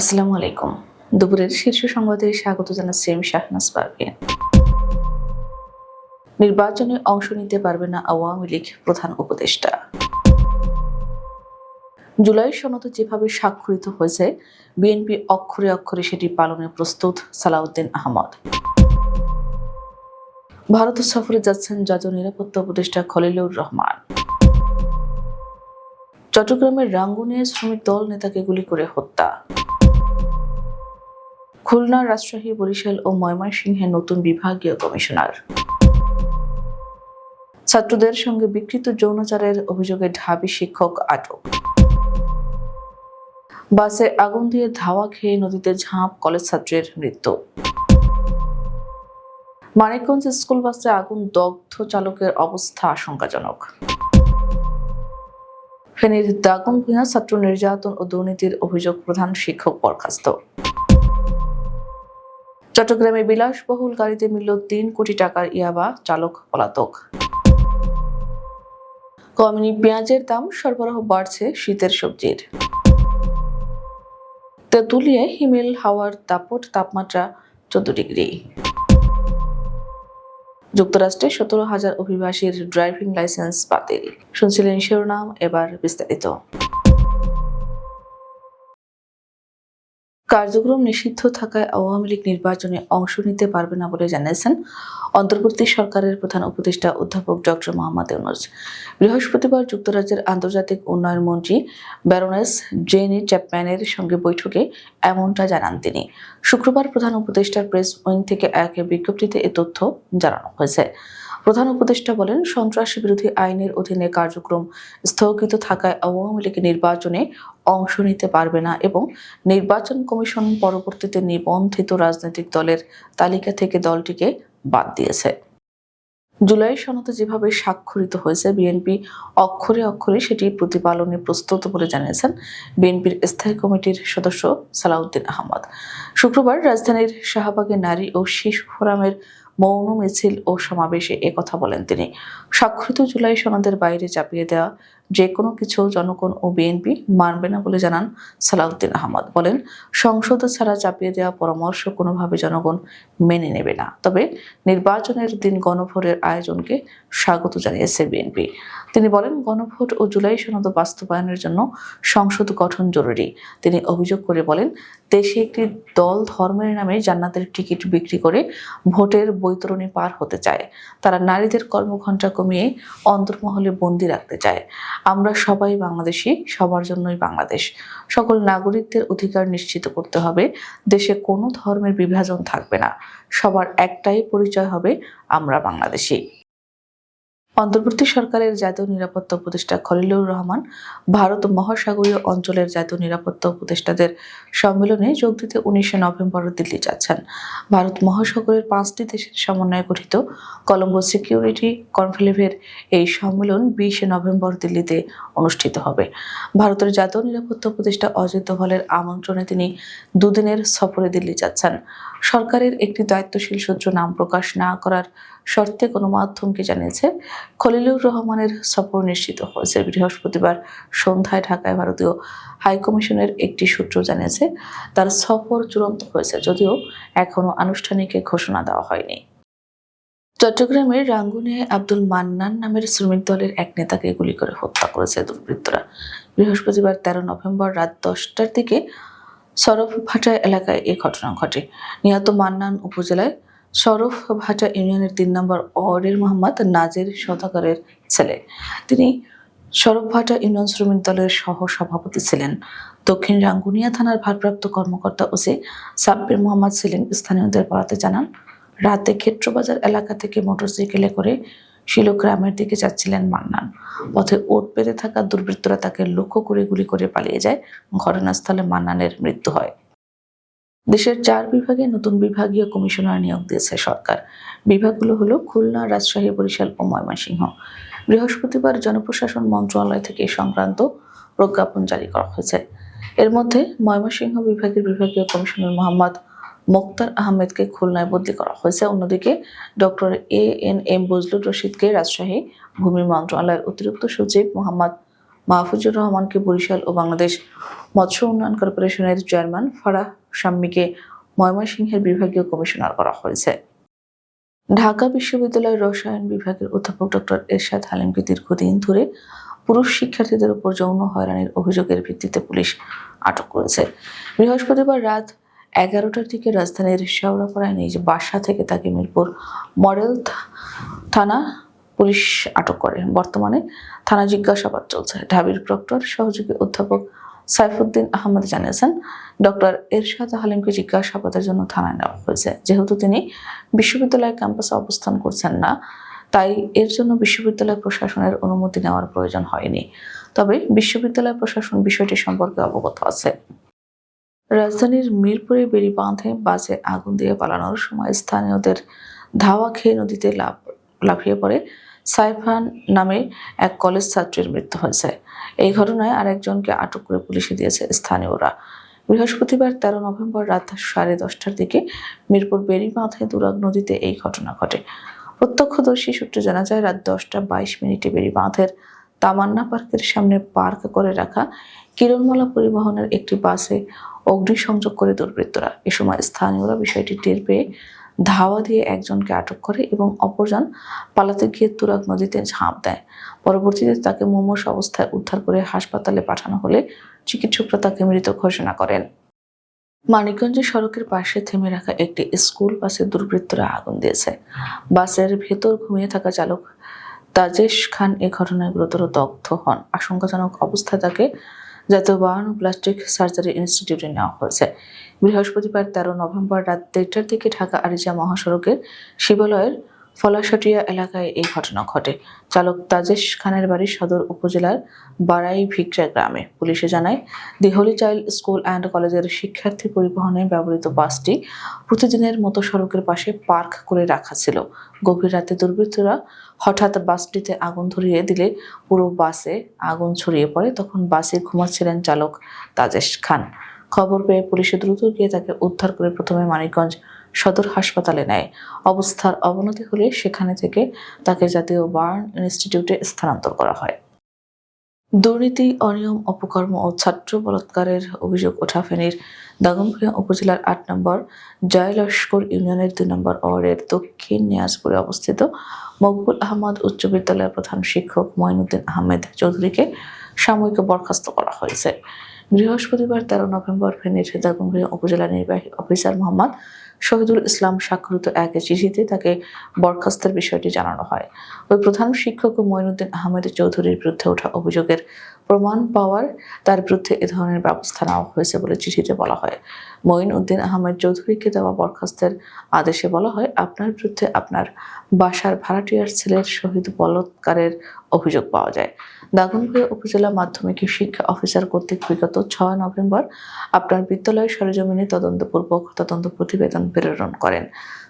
আসসালামু আলাইকুম। দুপুরের শীর্ষ সংবাদে স্বাগত জানাচ্ছি আমি শাহনাজ পারভিন নির্বাচনে অংশ নিতে পারবে না আওয়ামী লীগ প্রধান উপদেষ্টা। জুলাই সনদ যেভাবে স্বাক্ষরিত হয়েছে, বিএনপি অক্ষরে অক্ষরে সেটি পালনে প্রস্তুত সালাউদ্দিন আহমদ। ভারত সফরে যাচ্ছেন জাতীয় নিরাপত্তা উপদেষ্টা খলিলুর রহমান। চট্টগ্রামের রাঙ্গুনিয়া শ্রমিক দল নেতাকে গুলি করে হত্যা। খুলনা রাজশাহী, বরিশাল ও ময়মনসিংহে নতুন বিভাগীয় কমিশনার। ছাত্রদের সঙ্গে বিকৃত যৌনাচারের অভিযোগে ঢাবি শিক্ষক আটক। বাসে আগুন দিয়ে ধাওয়া খেয়ে নদীতে ঝাঁপ, কলেজ ছাত্রের মৃত্যু। মানিকগঞ্জ স্কুল বাসে আগুন, দগ্ধ চালকের অবস্থা আশঙ্কাজনক। ফেনীর দাগন ভূঁয়া ছাত্র নির্যাতন ও দুর্নীতির অভিযোগ প্রধান শিক্ষক বরখাস্ত। চট্টগ্রামে বিলাসবহুল গাড়িতে মিলল তিন কোটি টাকার ইয়াবা চালক পলাতক। কমেনি পেঁয়াজের দাম, সরবরাহ বাড়ছে শীতের সবজির। তেঁতুলিয়ে হিমেল হাওয়ার দাপট তাপমাত্রা চোদ্দ ডিগ্রি। যুক্তরাষ্ট্রে সতেরো হাজার অভিবাসীর ড্রাইভিং লাইসেন্স বাতিল। শুনছিলেন শিরোনাম, এবার বিস্তারিত। কার্যক্রম নিষিদ্ধ থাকায় আওয়ামী লীগ নির্বাচনে অংশ নিতে পারবে না বলে জানিয়েছেন অন্তর্বর্তী সরকারের প্রধান উপদেষ্টা অধ্যাপক ডক্টর মোহাম্মদ ইউনুস। বৃহস্পতিবার যুক্তরাজ্যের আন্তর্জাতিক উন্নয়ন মন্ত্রী ব্যারোনেস জেনি চ্যাপম্যানের সঙ্গে বৈঠকে এমনটা জানান তিনি। শুক্রবার প্রধান উপদেষ্টার প্রেস উইং থেকে এক বিজ্ঞপ্তিতে এ তথ্য জানানো হয়েছে। প্রধান উপদেষ্টা বলেন, সন্ত্রাস বিরোধী আইনের অধীনে কার্যক্রম স্থগিত থাকায় আওয়ামী লীগ নির্বাচনে অংশ নিতে পারবে না এবং নির্বাচন কমিশন পরবর্তীতে নিবন্ধিত রাজনৈতিক দলের তালিকা থেকে দলটিকে বাদ দিয়েছে। জুলাই সনদে যেভাবে স্বাক্ষরিত হয়েছে, বিএনপি অক্ষরে অক্ষরে সেটি প্রতিপালনে প্রস্তুত বলে জানিয়েছেন বিএনপির স্থায়ী কমিটির সদস্য সালাউদ্দিন আহমদ। শুক্রবার রাজধানীর শাহবাগে নারী ও শিশু ফোরামের মৌন মিছিল ও সমাবেশে একথা বলেন তিনি। স্বাক্ষরিত জুলাই সনদের বাইরে চাপিয়ে দেওয়া যে কোনো কিছু জনগণ ও বিএনপি মানবে না বলে জানান সালাউদ্দিন আহমদ। বলেন, সংসদ ছাড়া চাপিয়ে দেওয়া পরামর্শ কোনোভাবে জনগণ মেনে নেবে না। তবে নির্বাচনের দিন গণভোটের আয়োজনকে স্বাগত জানিয়েছে বিএনপি। তিনি বলেন, গণভোট ও জুলাই সনদ বাস্তবায়নের জন্য সংসদ গঠন জরুরি। তিনি অভিযোগ করে বলেন, দেশে একটি দল ধর্মের নামে জান্নাতের টিকিট বিক্রি করে ভোটের বৈতরণী পার হতে চায়। তারা নারীদের কর্মঘণ্টা কমিয়ে অন্তর্মহলে বন্দি রাখতে চায়। আমরা সবাই বাংলাদেশি, সবার জন্যই বাংলাদেশ। সকল নাগরিকদের অধিকার নিশ্চিত করতে হবে। দেশে কোনো ধর্মের বিভাজন থাকবে না। সবার একটাই পরিচয় হবে, আমরা বাংলাদেশি। অন্তর্বর্তী সরকারের জাতীয় নিরাপত্তা উপদেষ্টা খলিলুর রহমান ভারত মহাসাগরীয় অঞ্চলের জাতীয় নিরাপত্তা উপদেষ্টাদের সম্মেলনে যোগ দিতে উনিশে নভেম্বর দিল্লি যাচ্ছেন। ভারত মহাসাগরের পাঁচটি দেশের সমন্বয়ে গঠিত কলম্বো সিকিউরিটি কনক্লেভের এই সম্মেলন বিশে নভেম্বর দিল্লিতে অনুষ্ঠিত হবে। ভারতের জাতীয় নিরাপত্তা উপদেষ্টা অজিত দোভালের আমন্ত্রণে তিনি দুদিনের সফরে দিল্লি যাচ্ছেন। সরকারের একটি দায়িত্বশীল সূত্র নাম প্রকাশ না করার শর্তে গণমাধ্যমকে জানিয়েছে খলিলুর রহমানের সফর নিশ্চিত হয়েছে। বৃহস্পতিবার সন্ধ্যায় ঢাকায় ভারতীয় হাইকমিশনের একটি সূত্র জানিয়েছে, তার সফর চূড়ান্ত হয়েছে যদিও এখনও আনুষ্ঠানিক ঘোষণা দেওয়া হয়নি। চট্টগ্রামের রাঙ্গুনিয়ায় আব্দুল মান্নান নামের শ্রমিক দলের এক নেতাকে গুলি করে হত্যা করেছে দুর্বৃত্তরা। বৃহস্পতিবার তেরো নভেম্বর রাত দশটার দিকে সরফ ভাটা এলাকায় এ ঘটনা ঘটে। নিহত মান্নান উপজেলায় সরফ ভাটা ইউনিয়নের তিন নম্বর ওয়ার্ডের মোহাম্মদ নাজির সদাগরের ছেলে। তিনি সরফ ভাটা ইউনিয়ন শ্রমিক দলের সহ সভাপতি ছিলেন। দক্ষিণ রাঙ্গুনিয়া থানার ভারপ্রাপ্ত কর্মকর্তা ওসি সাব্বির মোহাম্মদ সেলিম স্থানীয়দের বরাতে জানান, রাতে ক্ষেত্রবাজার এলাকা থেকে মোটরসাইকেলে করে শিলো গ্রামের দিকে যাচ্ছিলেন মান্নান। পথে ওট পেতে থাকা দুর্বৃত্তরা তাকে লক্ষ্য করে গুলি করে পালিয়ে যায়। ঘটনাস্থলে মান্নানের মৃত্যু হয়। দেশের চার বিভাগে নতুন বিভাগীয় কমিশনার নিয়োগ দিয়েছে সরকার। বিভাগগুলো হলো খুলনা, রাজশাহী, বরিশাল ও ময়মনসিংহ। বৃহস্পতিবার জনপ্রশাসন মন্ত্রণালয় থেকে সংক্রান্ত প্রজ্ঞাপন জারি করা হয়েছে। এর মধ্যে ময়মনসিংহ বিভাগের বিভাগীয় কমিশনার মোহাম্মদ মোক্তার আহমেদকে খুলনায় বদলি করা হয়েছে। অন্যদিকে doctor A N M Bazlur রশিদকে Rajshahi ভূমি মন্ত্রণালয়ের অতিরিক্ত সচিব মোহাম্মদ মাহফুজুর রহমানকে বরিশাল ও বাংলাদেশ মৎস্য উন্নয়ন কর্পোরেশনের চেয়ারম্যান ফারাহ শাম্মীকে ময়মনসিংহের বিভাগীয় কমিশনার করা হয়েছে। ঢাকা বিশ্ববিদ্যালয়ের রসায়ন বিভাগের অধ্যাপক ডক্টর এরশাদ হালিমকে দীর্ঘদিন ধরে পুরুষ শিক্ষার্থীদের উপর যৌন হয়রানির অভিযোগের ভিত্তিতে পুলিশ আটক করেছে। বৃহস্পতিবার রাত এগারোটার দিকে রাজধানীর শেওড়াপাড়ায় নিজ বাসা থেকে তাকে মিরপুর মডেল থানা পুলিশ আটক করে। বর্তমানে থানা জিজ্ঞাসাবাদ চলছে। ঢাবির প্রক্টর, সহযোগী অধ্যাপক সাইফুদ্দিন আহমদ জানিয়েছেন, ডক্টর এরশাদ হালিমকে জিজ্ঞাসাবাদের জন্য থানায় নেওয়া হয়েছে। যেহেতু তিনি বিশ্ববিদ্যালয় ক্যাম্পাসে অবস্থান করছেন না, তাই এর জন্য বিশ্ববিদ্যালয় প্রশাসনের অনুমতি নেওয়ার প্রয়োজন হয়নি। তবে বিশ্ববিদ্যালয় প্রশাসন বিষয়টি সম্পর্কে অবগত আছে। রাজধানীর মিরপুরে বেড়ি বাঁধে বাসে আগুন দিয়ে পালানোর সময় স্থানীয়দের ধাওয়া খেয়ে নদীতে লাফ লাফিয়ে পড়ে সাইফান নামে এক কলেজ ছাত্রীর মৃত্যু হয়েছে। এই ঘটনায় আরেকজনকে আটক করে পুলিশে দিয়েছে স্থানীয়রা। বৃহস্পতিবার তেরো নভেম্বর রাত সাড়ে দশটার দিকে মিরপুর বেড়িবাঁধে দুরাগ নদীতে এই ঘটনা ঘটে। প্রত্যক্ষদর্শী সূত্রে জানা যায়, রাত দশটা বাইশ মিনিটে বেড়িবাঁধের তামান্না পার্কের সামনে পার্ক করে রাখা কিরণমালা পরিবহনের একটি বাসে অগ্নিসংযোগ করে দুর্বৃত্তরা। এ সময় স্থানীয়রা বিষয়টি টের পেয়ে ধাওয়া দিয়ে একজনকে আটক করে এবং অপরজন পালাতে গিয়ে তুরাগ নদীতে ঝাঁপ দেয়। পরবর্তীতে তাকে মুমূর্ষ অবস্থায় উদ্ধার করে হাসপাতালে পাঠানো হলে চিকিৎসকরা তাকে মৃত ঘোষণা করেন। মানিকগঞ্জে সড়কের পাশে থেমে রাখা একটি স্কুল বাসে দুর্বৃত্তরা আগুন দিয়েছে। বাসের ভেতর ঘুমিয়ে থাকা চালক তাজেশ খান এ ঘটনায় গুরুতর দগ্ধ হন। আশঙ্কাজনক অবস্থায় তাকে জাতীয় বার্ন প্লাস্টিক সার্জারি ইনস্টিটিউটে নেওয়া হয়েছে। বৃহস্পতিবার তেরো নভেম্বর রাত দেড়টার দিকে ঢাকা আরিজা মহাসড়কের শিবালয়ের ফলাশটিয়া এলাকায় এই ঘটনা ঘটে। চালক তাজেশ খানের বাড়ি সদর উপজেলার বারাই ভিক্রা গ্রামে। পুলিশে জানায় the holy child school and কলেজের শিক্ষার্থী পরিবহনে ব্যবহৃত বাসটি প্রতিদিনের মতো সড়কের পাশে পার্ক করে রাখা ছিল। গভীর রাতে দুর্বৃত্তরা হঠাৎ বাসটিতে আগুন ধরিয়ে দিলে পুরো বাসে আগুন ছড়িয়ে পড়ে। তখন বাসে ঘুমাচ্ছিলেন চালক তাজেশ খান। খবর পেয়ে পুলিশে দ্রুত গিয়ে তাকে উদ্ধার করে প্রথমে মানিকগঞ্জ সদর হাসপাতালে নেয়। অবস্থার অবনতি হলে সেখানে থেকে তাকে জাতীয় বার্ন ইনস্টিটিউটে স্থানান্তর করা হয়। দুর্নীতি, অনিয়ম, অপকর্ম ও ছাত্র বলাৎকারের অভিযোগ ওঠা ফেনীর দাগনভূঞা উপজেলার আট নম্বর, জয়লস্কর ইউনিয়নের দুই নম্বর ওয়ার্ডের দক্ষিণ নিয়াজপুরে অবস্থিত মকবুল আহমদ উচ্চ বিদ্যালয়ের প্রধান শিক্ষক মঈনুদ্দিন আহমেদ চৌধুরীকে সাময়িক বরখাস্ত করা হয়েছে। বৃহস্পতিবার তেরো নভেম্বর ফেনীর দাগনভূঞা উপজেলা নির্বাহী অফিসার মোহাম্মদ শহীদুল ইসলাম স্বাক্ষরিত এক চিঠিতে তাকে বরখাস্তের বিষয়টি জানানো হয়। ওই প্রধান শিক্ষক মঈনুদ্দিন আহমেদ চৌধুরীর বিরুদ্ধে ওঠা অভিযোগের প্রমাণ পাওয়ার তার বিরুদ্ধে এ ধরনের ব্যবস্থা নেওয়া হয়েছে বলে চিঠিতে বলা হয়। মঈন উদ্দিন আহমেদ চৌধুরীকে দেওয়া বরখাস্তের আদেশে বলা হয়, আপনার বিরুদ্ধে আপনার বাসার ভাড়াটিয়ার ছেলের শহীদ বলৎকারের অভিযোগ পাওয়া যায়। দাগনভূঞা উপজেলা মাধ্যমিক শিক্ষা অফিসার কর্তৃক বিগত ছয় নভেম্বর আপনার বিদ্যালয় সরেজমিনে তদন্তপূর্বক তদন্ত প্রতিবেদন প্রেরণ করেন।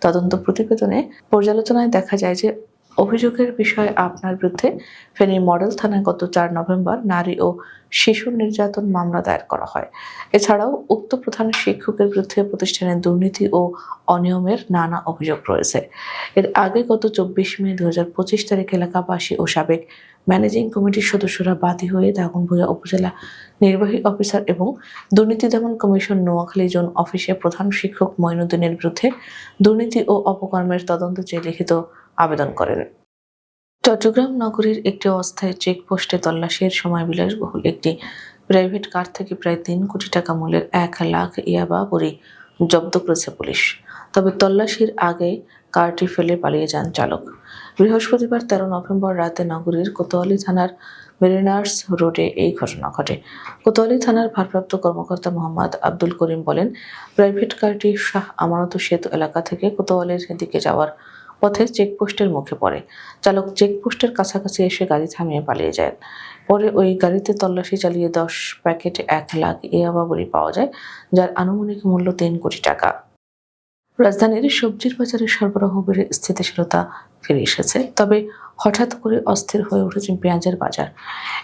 তদন্ত প্রতিবেদনে পর্যালোচনায় দেখা যায় যে অভিযোগের বিষয়ে আপনার বিরুদ্ধে ফেনী মডেল থানায় গত চার নভেম্বর নারী ও শিশু নির্যাতন মামলা দায়ের করা হয়। এছাড়াও উক্ত প্রধান শিক্ষকের বিরুদ্ধে প্রতিষ্ঠানের দুর্নীতি ও অনিয়মের নানা অভিযোগ রয়েছে। এর আগে গত চব্বিশ মে দু হাজার পঁচিশ তারিখ এলাকাবাসী ও সাবেক ম্যানেজিং কমিটির সদস্যরা বাদী হয়ে দাগনভূঞা উপজেলা নির্বাহী অফিসার এবং দুর্নীতি দমন কমিশন নোয়াখালী জোন অফিসে প্রধান শিক্ষক মঈনুদ্দিনের বিরুদ্ধে দুর্নীতি ও অপকর্মের তদন্ত চেয়ে লিখিত আবেদন করেন। চট্টগ্রাম নগরীর একটি অস্থায়ী চেকপোস্টে তল্লাশির সময় বিলাসবহুল একটি প্রাইভেট কার থেকে প্রায় তিন কোটি টাকা মূল্যের এক লাখ ইয়াবা বড়ি জব্দ করেছে পুলিশ। তবে তল্লাশির আগে কারটি ফেলে পালিয়ে যান চালক। বৃহস্পতিবার তেরো নভেম্বর রাতে নগরীর কোতোয়ালি থানার মেরিনার্স রোডে এই ঘটনা ঘটে। কোতোয়ালি থানার ভারপ্রাপ্ত কর্মকর্তা মোহাম্মদ আব্দুল করিম বলেন, প্রাইভেট কারটি শাহ আমানত সেতু এলাকা থেকে কোতোয়ালির দিকে যাওয়ার পথে চেকপোস্টের মুখে পড়ে। চালক চেকপোস্টের কাছাকাছি এসে গাড়ি থামিয়ে পালিয়ে যায়। পরে ওই গাড়িতে তল্লাশি চালিয়ে দশ প্যাকেট এক লাখ ইয়াবা বড়ি পাওয়া যায়, যার আনুমানিক মূল্য তিন কোটি টাকা। রাজধানীর সবজির বাজারে সরবরাহ বেড়ে স্থিতিশীলতা ফিরে এসেছে। তবে হঠাৎ করে অস্থির হয়ে উঠেছে পেঁয়াজের বাজার।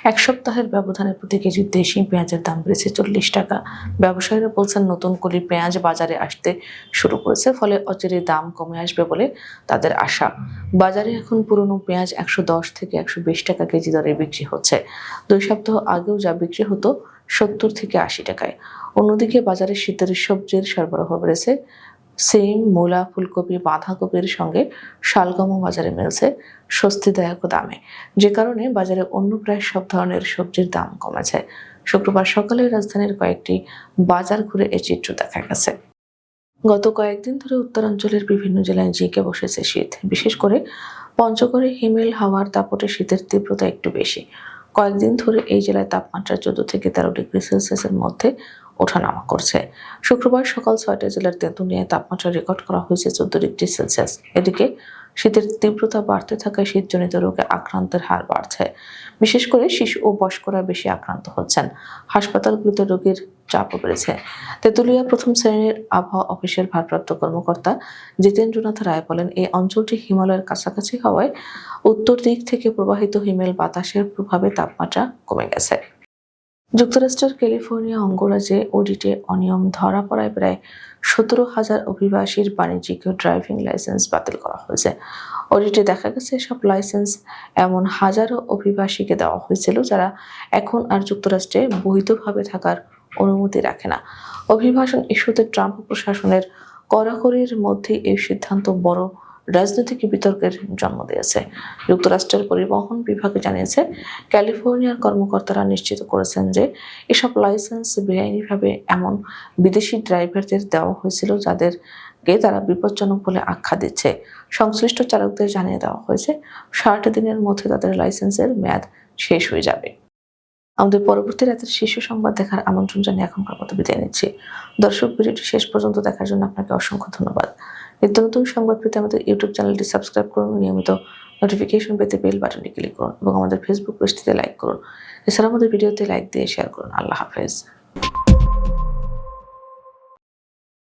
এক সপ্তাহের ব্যবধানে প্রতি কেজি দেশি পেঁয়াজের দাম বেড়েছে চল্লিশ টাকা। ব্যবসায়ীরা বলছেন, নতুন করে পেঁয়াজ বাজারে আসতে শুরু করেছে, ফলে অচিরে দাম কমে আসবে বলে তাদের আশা। বাজারে এখন পুরনো পেঁয়াজ একশো দশ থেকে একশো বিশ টাকা কেজি দরে বিক্রি হচ্ছে। দুই সপ্তাহ আগেও যা বিক্রি হতো সত্তর থেকে আশি টাকায়। অন্যদিকে বাজারে শীতের সবজির সরবরাহ বেড়েছে। সিম মূলা ফুলকপি, বাঁধাকপির সঙ্গে শালগমও বাজারে মিলছে স্বস্তিদায়ক দামে। যে কারণে বাজারে অন্য প্রায় সব ধরনের সবজির দাম কমেছে। শুক্রবার সকালে রাজধানীর কয়েকটি বাজার ঘুরে এ চিত্র দেখা গেছে। গত কয়েকদিন ধরে উত্তরাঞ্চলের বিভিন্ন জেলায় জিকে বসেছে শীত। বিশেষ করে পঞ্চগড়ে হিমেল, হাওয়ার দাপটে শীতের তীব্রতা একটু বেশি। কয়েকদিন ধরে এই জেলায় তাপমাত্রা চোদ্দ থেকে তেরো ডিগ্রি সেলসিয়াসের মধ্যে ওঠানামা করছে। শুক্রবার সকাল ছয়টায় জেলার তেঁতুলিয়ায় তাপমাত্রা রেকর্ড করা হয়েছে চোদ্দ ডিগ্রি সেলসিয়াস। এদিকে শীতের তীব্রতা বাড়তে থাকায় শীতজনিত রোগে আক্রান্তের হার বাড়ছে। বিশেষ করে শিশু ও বয়স্করা বেশি আক্রান্ত হচ্ছেন। হাসপাতালগুলোতে রোগীর চাপও বেড়েছে। তেঁতুলিয়া প্রথম শ্রেণির আবহাওয়া অফিসের ভারপ্রাপ্ত কর্মকর্তা জিতেন্দ্রনাথ রায় বলেন, এই অঞ্চলটি হিমালয়ের কাছাকাছি হওয়ায় উত্তর দিক থেকে প্রবাহিত হিমেল বাতাসের প্রভাবে তাপমাত্রা কমে গেছে। যুক্তরাষ্ট্রের ক্যালিফোর্নিয়া অঙ্গরাজ্যে অডিটে অনিয়ম ধরা পড়ায় প্রায় সতেরো হাজার অভিবাসীর বাণিজ্যিক ড্রাইভিং লাইসেন্স বাতিল করা হয়েছে। অডিটে দেখা গেছে সব লাইসেন্স এমন হাজারো অভিবাসীকে দেওয়া হয়েছিল যারা এখন আর যুক্তরাষ্ট্রে বৈধভাবে থাকার অনুমতি রাখে না। অভিবাসন ইস্যুতে ট্রাম্প প্রশাসনের কড়াকড়ির মধ্যে এই সিদ্ধান্ত বড় রাজনৈতিক বিতর্কের জন্ম দিয়েছে। যুক্তরাষ্ট্রের পরিবহন বিভাগ জানিয়েছে, ক্যালিফোর্নিয়ার কর্মকর্তারা নিশ্চিত করেছেন যে এসব লাইসেন্স বেআইনিভাবে এমন বিদেশি ড্রাইভারদের দেওয়া হয়েছিল যাদেরকে তারা বিপজ্জনক বলে আখ্যা দিচ্ছে। সংশ্লিষ্ট চালকদের জানিয়ে দেওয়া হয়েছে, ষাট দিনের মধ্যে তাদের লাইসেন্সের মেয়াদ শেষ হয়ে যাবে। আমাদের পরবর্তী রাতের শীর্ষ সংবাদ দেখার আমন্ত্রণ জানিয়ে এখনকার মতো বিদায় নিচ্ছি। দর্শক ভিডিওটি শেষ পর্যন্ত দেখার জন্য আপনাকে অসংখ্য ধন্যবাদ। নিত্য নতুন সংবাদ পেতে আমাদের ইউটিউব চ্যানেলটি সাবস্ক্রাইব করুন, নিয়মিত নোটিফিকেশন পেতে বেল বাটনটি ক্লিক করুন এবং আমাদের ফেসবুক পেজটিতে লাইক করুন। এছাড়া আমাদের ভিডিওতে লাইক দিয়ে শেয়ার করুন। আল্লাহ হাফেজ।